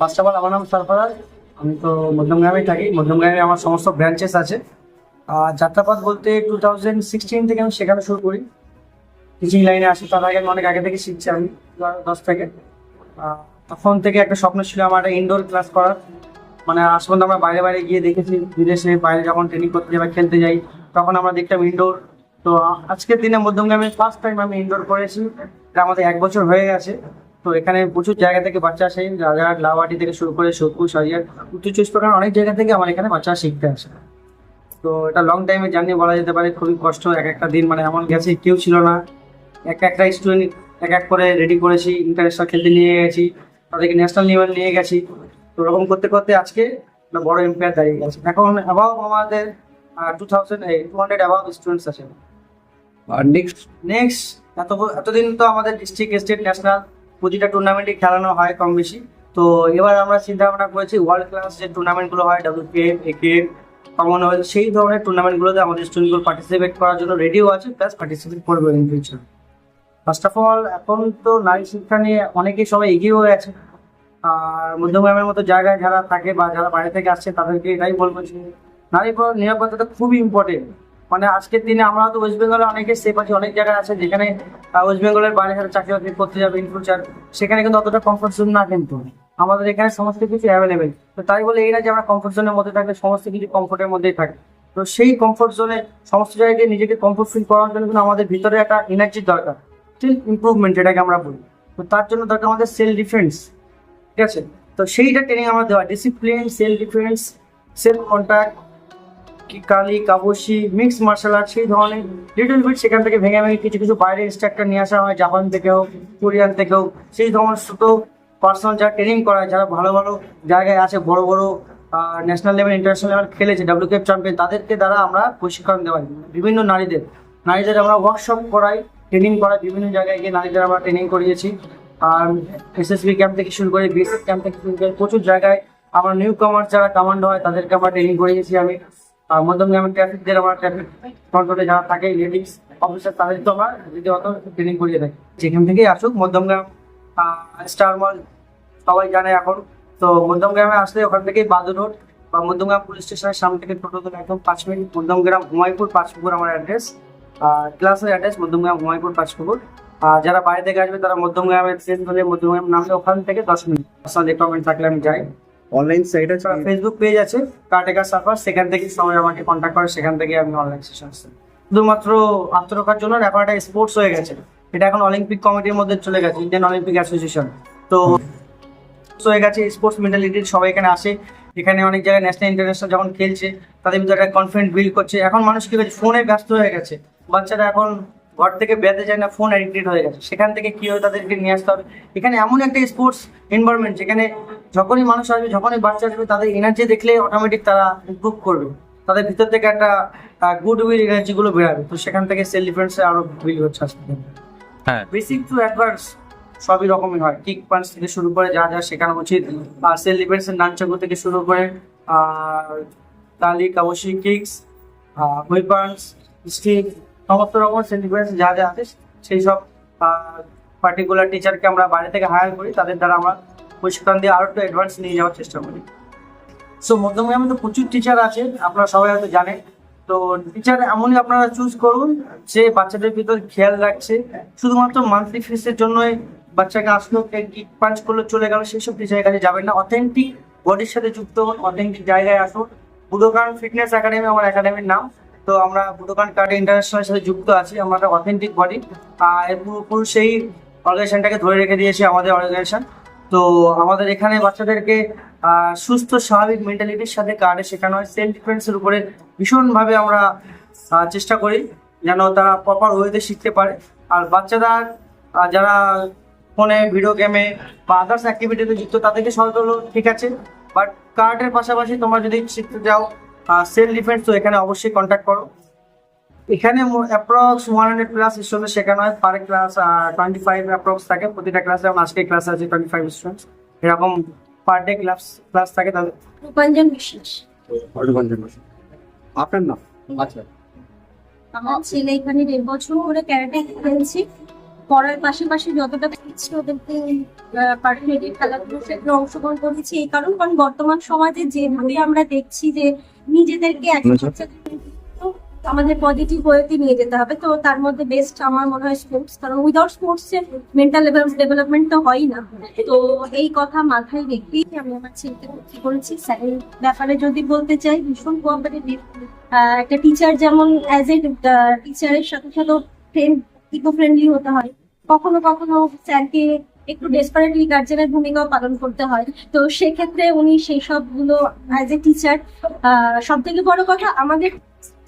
First of all আমার নাম সরফরাজ। আমি তো মধ্যমগ্রামেই থাকি। মধ্যমগ্রামে আমার সমস্ত ব্রাঞ্চেস আছে। আর যাত্রাপথ বলতে টু থাউজেন্ড সিক্সটিন থেকে আমি শেখানো শুরু করি। টিচিং লাইনে আসি, তার আগে অনেক আগে থেকে শিখছি আমি দশ থেকে। তখন থেকে একটা স্বপ্ন ছিল আমার একটা ইনডোর ক্লাস করার। মানে আজ পর্যন্ত আমরা বাইরে বাইরে গিয়ে দেখেছি, বিদেশে বাইরে যখন ট্রেনিং করতে যাই বা খেলতে যাই, তখন আমরা দেখতাম ইনডোর তো আজকের দিনে মধ্যমগ্রামে ফার্স্ট টাইম আমি ইনডোর করেছি। আমাদের এক বছর হয়ে গেছে। তো এখানে প্রচুর জায়গা থেকে বাচ্চা আসে রাজার লাওয়াটি থেকে শুরু করে সোদপুর সাজিয়ার উত্তর চব্বিশ পরগনার অনেক জায়গা থেকে আমার এখানে বাচ্চা শিখতে আসে। তো এটা লং টাইমে জার্নি বলা যেতে পারে খুবই কষ্ট এক একটা দিন মানে এমন গেছে কেউ ছিল না। এক একটা স্টুডেন্ট এক এক করে রেডি করেছি ইন্টারন্যাশনাল খেলতে নিয়ে গেছি তাদেরকে ন্যাশনাল লেভেল নিয়ে গেছি। তো ওরকম করতে করতে আজকে একটা বড় এম্পায়ার দাঁড়িয়ে গেছে। এখন অ্যাবাভ আমাদের two thousand two hundred above students আছে। আর নেক্সট নেক্সট এত এতদিন তো আমাদের ডিস্ট্রিক্ট স্টেট ন্যাশনাল প্রতিটা টুর্নামেন্টে খেলানো হয় কম বেশি। তো এবার আমরা চিন্তা ভাবনা করেছি ওয়ার্ল্ড ক্লাস যে টুর্নামেন্টগুলো হয় ডাব্লিউপিএফ একেএফ কমনওয়েলথ সেই ধরনের টুর্নামেন্টগুলোতে আমাদের স্টুডেন্টগুলো পার্টিসিপেট করার জন্য রেডিও আছে প্লাস পার্টিসিপেট করবে in future first of all এখন তো নারী শিক্ষা নিয়ে অনেকেই সবাই এগিয়ে হয়ে আছে আর মধ্যমগ্রামের মতো জায়গায় যারা থাকে বা যারা বাইরে থেকে আসছে, তাদেরকে এটাই বলব যে নারী নিরাপত্তাটা খুবই ইম্পর্টেন্ট মানে আজকের দিনে আমরা তো ওয়েস্ট বেঙ্গলে অনেকে সেফ আছি, অনেক জায়গায় আছে যেখানে ওয়েস্ট বেঙ্গলের বাইরে যারা চাকরি বাকরি করতে যাবে ইন ফিউচার সেখানে কিন্তু অতটা কমফোর্ট জোন না কিন্তু। আমাদের এখানে সমস্ত কিছু অ্যাভেলেবেল তো তাই বলে এই না যে আমরা কমফোর্ট জোনের মধ্যে থাকলে সমস্ত কিছু কমফোর্টের মধ্যেই থাকে। তো সেই কমফোর্ট জোনে সমস্ত জায়গায় নিজেকে কমফোর্ট ফিল করার জন্য কিন্তু আমাদের ভিতরে একটা এনার্জির দরকার। স্টিল ইমপ্রুভমেন্ট এটাকে আমরা বলি। তো তার জন্য দরকার আমাদের সেলফ ডিফেন্স ঠিক আছে? তো সেইটা ট্রেনিং আমার দেওয়া। Discipline self defence self contact কালি কাবসি মিক্স মার্শাল আর্ট সেই ধরনের লিটল বিট সেখান থেকে ভেঙে ভেঙে কিছু কিছু বাইরের ইনস্ট্রাক্টর নিয়ে আসা হয় জাপান থেকে হোক কোরিয়ান থেকে হোক, সেই ধরনের ছোটো পার্সোনাল যারা ট্রেনিং করায়, যারা ভালো ভালো জায়গায় আছে, বড় বড় ন্যাশনাল লেভেল ইন্টারন্যাশনাল লেভেল খেলেছে ডাব্লিউকেএফ চ্যাম্পিয়ন তাদেরকে দ্বারা আমরা প্রশিক্ষণ দেওয়াই বিভিন্ন নারীদের নারীদের আমরা ওয়ার্কশপ করাই ট্রেনিং করাই, বিভিন্ন জায়গায় গিয়ে নারীদের আমরা ট্রেনিং করিয়েছি। আর এসএসবি ক্যাম্প থেকে শুরু করে বিএসএফ ক্যাম্প থেকে শুরু করে প্রচুর জায়গায় আমরা নিউ কমার্স যারা কমান্ডো হয়, তাদেরকে আমরা ট্রেনিং করিয়েছি আমি। মধ্যমগ্রামের ট্রাফিক যারা থাকে অফিসার তাদের তো ট্রেনিং করিয়ে থাকি যেখান থেকেই আসুক মধ্যমগ্রাম স্টার মল সবাই জানে এখন। তো মধ্যমগ্রামে ওখান থেকেই মধ্যমগ্রাম পুলিশ স্টেশনের সামনে থেকে একদম পাঁচ মিনিট। মধ্যমগ্রাম আমার অ্যাড্রেস আর ক্লাসের অ্যাড্রেস মধ্যমগ্রাম আর যারা বাইরে থেকে আসবে, তারা মধ্যমগ্রামের মধ্যমগ্রাম নামলে ওখান থেকে দশ মিনিট। পার্সোনাল থাকলে আমি যাই। অনলাইন সাইট আছে? ফেসবুক পেজ আছে কার্টেকার সার্ভার সেখান থেকে সবাই আমাকে কন্ট্যাক্ট করে, সেখান থেকে আমি অনলাইন সেশন শুধুমাত্র আত্মরক্ষার জন্য এখন একটা স্পোর্টস হয়ে গেছে। এটা এখন অলিম্পিক কমিটির মধ্যে চলে গেছে ইন্ডিয়ান অলিম্পিক অ্যাসোসিয়েশন তো হয়ে গেছে স্পোর্টস মেন্টালিটির সবাই এখানে আসে। এখানে অনেক জায়গায় ন্যাশনাল ইন্টারন্যাশনাল যখন খেলছে, তাদের ভিতরে একটা কনফিডেন্ট বিল্ড করছে। এখন মানুষ কি হয়েছে ফোনে ব্যস্ত হয়ে গেছে। বাচ্চারা এখন ঘর থেকে বেরোতে চায় না ফোন অ্যাডিক্টেড হয়ে গেছে। সেখান থেকে কি হয় তাদেরকে নিয়ে আসতে হবে? এখানে এমন একটা স্পোর্টস এনভায়রনমেন্ট যেখানে যখনই মানুষ আসবে যখনই বাচ্চা আসবে তাদের এনার্জি দেখলে অটোমেটিক তারা ইম্প্রুভ করবে। তাদের ভিতর থেকে একটা গুড উইল এনার্জিগুলো বেরাবে। তো সেখান থেকে সেলফ ডিফেন্সে আরও বিল্ড হচ্ছে আসতে হ্যাঁ। বেসিক টু অ্যাডভান্স সবই রকমই হয়। কিক পাঞ্চ থেকে শুরু করে যা যা শেখানো উচিত। আর সেল ডিফেন্সের নানচাকু থেকে শুরু করে আর তালি কাবসি কিক্স হুই পাঞ্চ স্টিক সমস্ত রকম সেল ডিফেন্স যা যা আছে, সেই সব পার্টিকুলার টিচারকে আমরা বাইরে থেকে হায়ার করি, তাদের দ্বারা আমরা প্রশিক্ষণ দিয়ে আরও একটু অ্যাডভান্স নিয়ে যাওয়ার চেষ্টা করি। সো মধ্যমগ্রামে তো প্রচুর টিচার আছে, আপনারা সবাই হয়তো জানেন। তো টিচার এমনই আপনারা চুজ করুন যে বাচ্চাদের ভিতর খেয়াল রাখছে। শুধুমাত্র মান্থলি ফিসের জন্যই বাচ্চাকে আসলো কিক পাঞ্চ করল, চলে গেল সেসব টিচারের কাছে যাবেন না। অথেন্টিক বডির সাথে যুক্ত হন অথেন্টিক জায়গায় আসুন। বুদোকান ফিটনেস একাডেমি আমার একাডেমির নাম। তো আমরা বুদোকান কার্ড ইন্টারন্যাশনালের সাথে যুক্ত আছি, আমরা একটা অথেন্টিক বডি আর পুরো সেই অর্গানাইজেশনটাকে ধরে রেখে দিয়েছি আমাদের অর্গানাইজেশন তো আমাদের এখানে বাচ্চাদেরকে সুস্থ, স্বাভাবিক মেন্টালিটির সাথে কার্ডে শেখানো হয়। সেলফ ডিফেন্সের উপরে ভীষণভাবে আমরা চেষ্টা করি যেন তারা প্রপার ওয়েতে শিখতে পারে। আর বাচ্চারা যারা ফোনে ভিডিও গেমে বা আদার্স অ্যাক্টিভিটিতে যুক্ত, তাদেরকে সহজ হলো, ঠিক আছে বাট কার্ডের পাশাপাশি তোমরা যদি শিখতে যাও সেলফ ডিফেন্স তো এখানে অবশ্যই কন্ট্যাক্ট করো। এখানে approx one hundred plus student শেখানো হয় per class twenty five approx থাকে। প্রতিটা ক্লাসে যেমন আজকে ক্লাস আছে টোয়েন্টি ফাইভ স্টুডেন্টস এরকম পার ডে ক্লাস ক্লাস থাকে তাদের। রূপাঞ্জন বিশ্বাস। আপনার নাম? আচ্ছা আমার ছেলে এখানে দেড় বছর ধরে ক্যারাটে খেলছি। পড়ার পাশাপাশি যতটা ইচ্ছে ওদেরকে পার্টিকুলারলি খেলাধুলোর ক্ষেত্রে অংশগ্রহণ করেছি এই কারণ কারণ বর্তমান সমাজে যেভাবে আমরা দেখছি যে নিজেদেরকে একসাথে আমাদের পজিটিভ ওয়েতে নিয়ে যেতে হবে। তো তার মধ্যে বেস্ট আমার মনে হয় স্পোর্টস কারণ উইদাউট স্পোর্টস এর মেন্টাল ডেভেলপমেন্ট তো হয়ই না। তো এই কথা মাথায় রেখেই আমি আমার ছেলেকে ভর্তি করেছি। স্যারের ব্যাপারে যদি বলতে চাই ভীষণ কোঅপারেটিভ একটা টিচার যেমন অ্যাজ এ টিচারের সাথে সাথে ফ্রেন্ড ইকো ফ্রেন্ডলি হতে হয়। কখনো কখনো স্যারকে একটু ডেসপারেটলি গার্জেনের ভূমিকাও পালন করতে হয়। তো সেক্ষেত্রে উনি সেই সবগুলো অ্যাজ এ টিচার সব থেকে বড় কথা আমাদের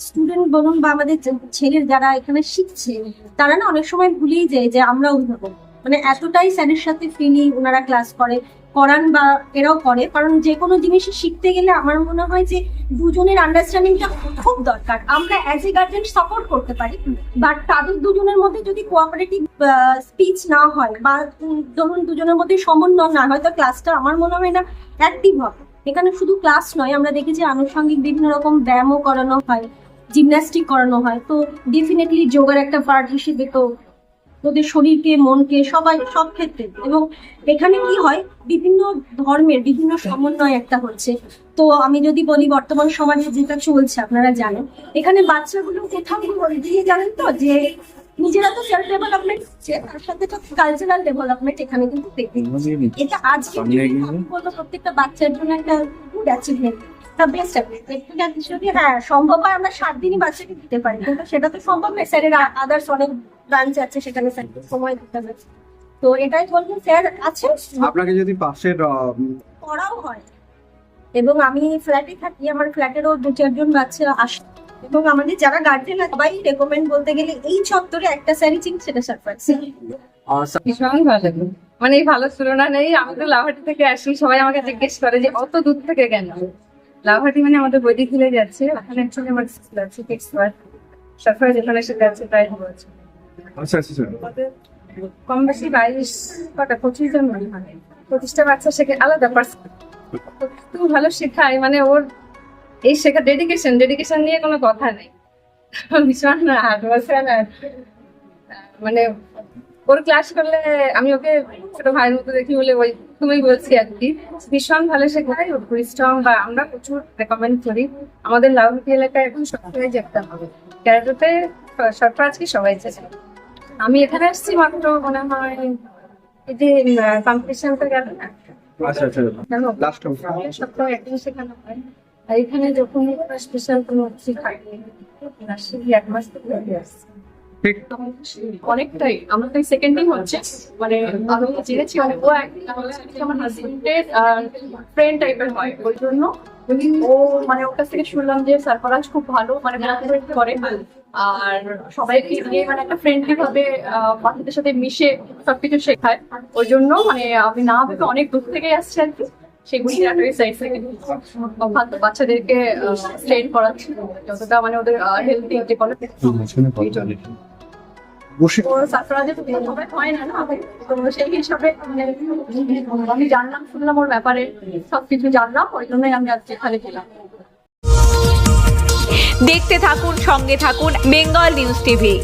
স্টুডেন্ট বলুন বা আমাদের ছেলের যারা এখানে শিখছে, তারা না অনেক সময় ভুলেই যায় যে আমরা অভিভাবক। মানে এতটাই স্যারের সাথে ফ্রিলি ওনারা ক্লাস করে। করান বা এরাও করে, কারণ যে কোনো জিনিসই শিখতে গেলে আমার মনে হয় যে দুজনের আন্ডারস্ট্যান্ডিংটা খুব দরকার। আমরা অ্যাজ এ গার্জেন সাপোর্ট করতে পারি বাট তাদের দুজনের মধ্যে যদি কোঅপারেটিভ স্পিচ না হয় বা ধরুন দুজনের মধ্যে সমন্বয় না হয়, তো ক্লাসটা আমার মনে হয় না অ্যাক্টিভ হবে। এখানে শুধু ক্লাস নয়, আমরা দেখেছি আনুষঙ্গিক বিভিন্ন রকম ব্যায়ামও করানো হয় জিমন্যাস্টিক করানো হয়, তো ডেফিনেটলি যোগার একটা পার্ট হিসেবে তো ওদের শরীরকে মনকে সবাই সব ক্ষেত্রে। এবং এখানে কি হয়? বিভিন্ন ধর্মের বিভিন্ন সমন্বয় একটা হচ্ছে। তো আমি যদি বলি বর্তমান সমাজে যেটা চলছে আপনারা জানেন। এখানে বাচ্চাগুলো কোথাও দিয়ে জানেন তো? যে নিজেরা তো সেলফ ডেভেলপমেন্ট হচ্ছে তার সাথে তো কালচারাল ডেভেলপমেন্ট এখানে কিন্তু এটা আজকে বলব প্রত্যেকটা বাচ্চার জন্য একটা গুড অ্যাচিভমেন্ট বেস্ট হ্যাঁ সম্ভব হয় আমরা সাত দিনই বাচ্চাকে দিতে পারি কিন্তু সেটা তো সম্ভব নয়। স্যারের আদার্স অনেক ব্রাঞ্চ আছে সেখানে স্যার সময় দিতে হবে। তো এটাই বলব স্যার আছে। আপনাকে যদি পাশের পড়াও হয়। এবং আমি ফ্ল্যাটে থাকি আমার ফ্ল্যাটেরও দু চারজন বাচ্চা আসে এবং আমাদের যারা গার্জেন সবাই রেকমেন্ড বলতে গেলে এই চত্বরে একটা স্যারই চিন সেটা সারপ্রাইজ ভীষণ ভালো। মানে এই ভালো তুলনা নেই আমি তো লাভাটি থেকে আসি সবাই আমাকে জিজ্ঞেস করে যে অত দূর থেকে কেন? লাভাটি মানে আমাদের বৈদিক হিলে যাচ্ছে ওখানে অ্যাকচুয়ালি আমার স্কুল আছে ফিক্স সরকার যেখানে সেটা আছে প্রায় দু বছর আচ্ছা আচ্ছা স্যার কম বেশি বাইশ কটা, পঁচিশ জন মনে হয়। পঁচিশটা বাচ্চা শেখে, আলাদা পার্সন খুব ভালো শেখায় মানে ওর এই শেখা ডেডিকেশন ডেডিকেশন নিয়ে কোনো কথা নেই। ভীষণ ওয়ার্ক মানে ওর ক্লাস করলে আমি ওকে ছোট ভাইয়ের মতো দেখি বলে ওই তুমি বলছি আর কি। ভীষণ ভালো শেখায় ওর পরিশ্রম বা আমরা প্রচুর রেকমেন্ড করি। আমাদের লাউহাটি এলাকায় এখন সবসময় যেতে হবে। ক্যারাটোতে সরফরাজ কি সবাই চেয়েছে। আমি এখানে আসছি মাত্র মনে হয় এই যে কম্পিটিশনটা গেল না? আচ্ছা আচ্ছা। লাস্ট সপ্তাহে একদিন শেখানো হয়। আর এখানে যখন স্পেশাল কোনো নার্সারি এক মাস থেকে আসছে। ঠিক। অনেকটাই। আমার তো সেকেন্ড হচ্ছে। মানে আমি জেনেছি মানে ও আমার হাজবেন্ডের ফ্রেন্ড টাইপের হয়। ওই জন্য ও মানে ওর কাছ থেকে শুনলাম যে সারফরাজ খুব ভালো মানে মোটিভেট করে। আর সবাইকে নিয়ে মানে একটা ফ্রেন্ডলি ভাবে বাচ্চাদের সাথে মিশে সবকিছু শেখায়। ওই জন্য মানে আমি না ভেবে অনেক দূর থেকে আসছি আর কি। সেগুলি একটা সাইড থেকে। বাচ্চাদেরকে ট্রেন করাচ্ছি। যতটা মানে ওদের হেলদি যে বসে ওর তো প্রথমে হয় না না? তো সেই হিসাবে আমি জানলাম শুনলাম ওর ব্যাপারে সবকিছু জানলাম ওই জন্যই আমি আজকে এখানে গেলাম দেখতে থাকুন সঙ্গে থাকুন বেঙ্গল নিউজ টিভি।